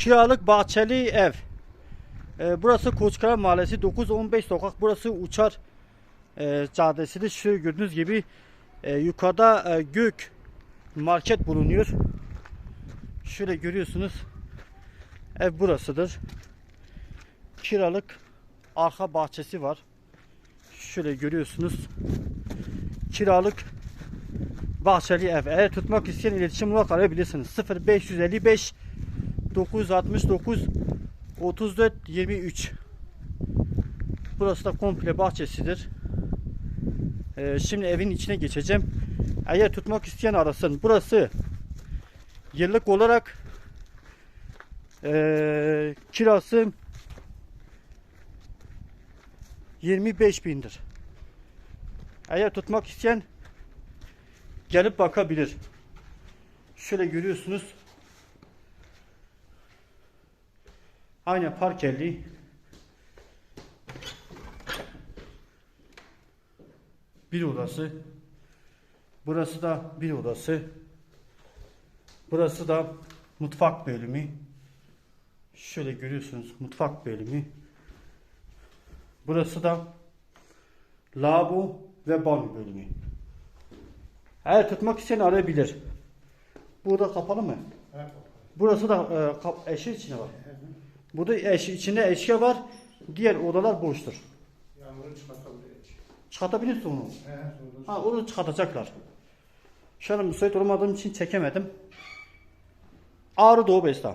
Kiralık bahçeli ev. Ee, burası Koçkara Mahallesi 9-15 sokak. Burası Uçar e, Caddesi'de. Şöyle gördüğünüz gibi e, yukarıda e, Gök market bulunuyor. Şöyle görüyorsunuz. Ev burasıdır. Kiralık arka bahçesi var. Şöyle görüyorsunuz. Kiralık bahçeli ev. Eğer tutmak isteyen iletişim olarak arayabilirsiniz. 0555 969 34 23 Burası da komple bahçesidir. Ee, şimdi evin içine geçeceğim. Eğer tutmak isteyen arasın. Burası yıllık olarak ee, kirası 25 bindir. Eğer tutmak isteyen gelip bakabilir. Şöyle görüyorsunuz. Aynen parkelli. Bir odası. Burası da bir odası. Burası da mutfak bölümü. Şöyle görüyorsunuz mutfak bölümü. Burası da lavabo ve banyo bölümü. Eğer tutmak isteyen arayabilir. Burada kapalı mı? Burası da e, eşya içine var. Burada eş, içinde eşya var. Diğer odalar boştur. Yağmurun çıkartabilir. Çıkartabilirsin onu. He, Ha onu çıkartacaklar. Şu an müsait olmadığım için çekemedim. Ağrı Doğu Besta.